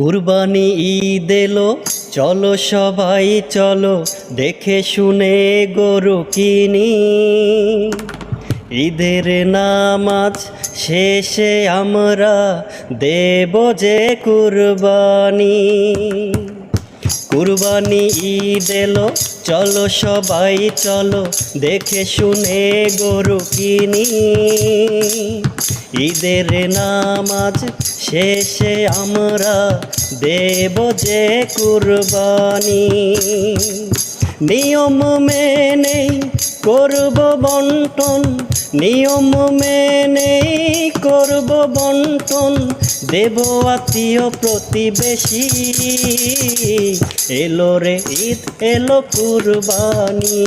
কুরবানি ঈদ এলো, চলো সবাই চলো, দেখে শুনে গরু কিনি। ঈদের নামাজ শেষে আমরা দেব যে কুরবানি। কুরবানি ঈদ এলো, চলো সবাই চলো, দেখে শুনে গরু কিনি। ঈদের নামাজ শেষে আমরা দেব যে কুরবানি। নিয়ম মেনে করব বন্টন, নিয়ম মেনে করব বন্টন, দেব আত্মীয় প্রতিবেশী। এলো রে ঈদ, এলো কুরবানি,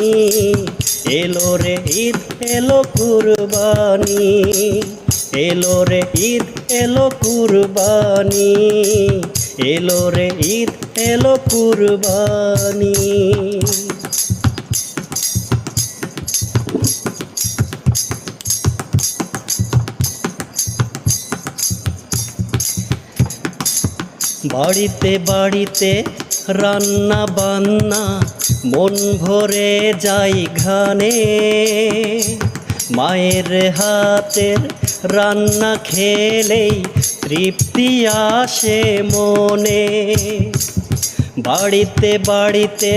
এলো রে ঈদ, এলো কুরবানি। এলো রে ঈদ, এলো কুরবানি। এলো রে ঈদ, এলো কুরবানি। বাড়িতে বাড়িতে রান্না বান্না, মন ভরে যাই ঘানে। মায়ের হাতের রান্না খেলেই তৃপ্তি আসে মনে। বাড়িতে বাড়িতে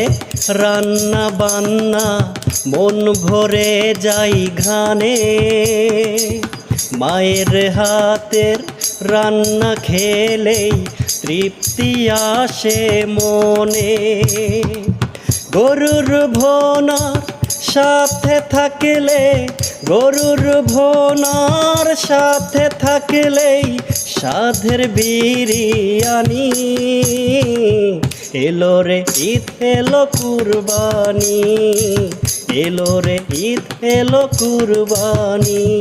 রান্না বান্না, মন ভরে যাই ঘানে মায়ের হাতের রান্না খেলেই তৃপ্তি আসে মনে। গরুর ভোনার সাথে থাকলে গরুর ভোনার সাথে থাকলেই সাধের বিরিয়ানি। এলো রে ঈদ, এলো কুরবানি। এলো রে ঈদ, এলো কুরবানি।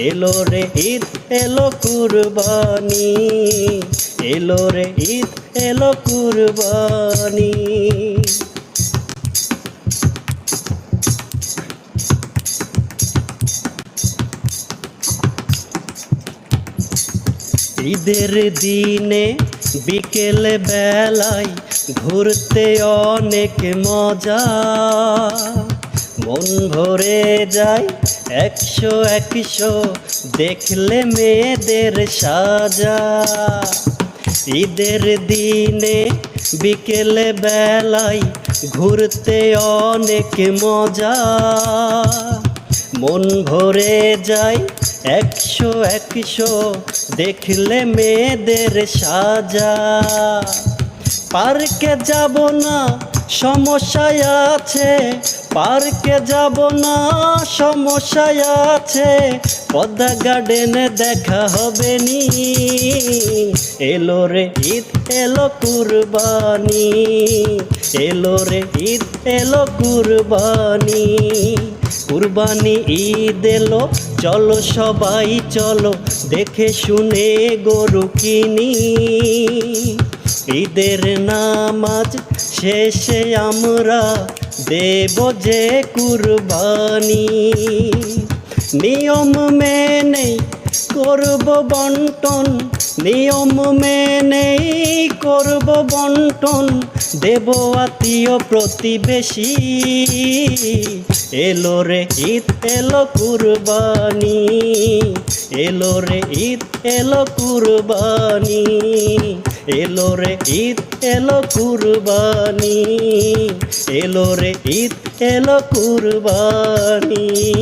এলো রে ঈদ, এলো কুরবানি। এলো রে ঈদ, এলো কুরবানি। ঈদের দিনে বিকেল বেলায় ঘুরতে অনেক মজা। মন ভরে যায় একশো একশো, দেখলে মেয়েদের সাজা। ঈদের দিনে বিকেল বেলায় ঘুরতে অনেক মজা। মন ভরে যায়, একশো একশো দেখলে মেয়েদের সাজা। পার্কে যাব না, সমস্যায় আছে, পার্কে যাব না, সমস্যায় আছে, পদ্মা গার্ডেনে দেখা হবে নি। এলো রে ঈদ, এলো কুরবানি। এলো রে ঈদ, এলো কুরবানি। কুরবানি ঈদ এলো, চলো সবাই চলো, দেখে শুনে গরু কিনি। ঈদের নামাজ শেষে আমরা দেব যে কুরবানি। নিয়ম মেনে করব বন্টন নিয়ম মেনে করব বন্টন, দেব আত্মীয় প্রতিবেশী। এলো রে ঈদ, এলো কুরবানি। এলো রে ঈদ, এলো কুরবানি। এলো রে ঈদ, এলো কুরবানি। এলো রে ঈদ, এলো কুরবানি।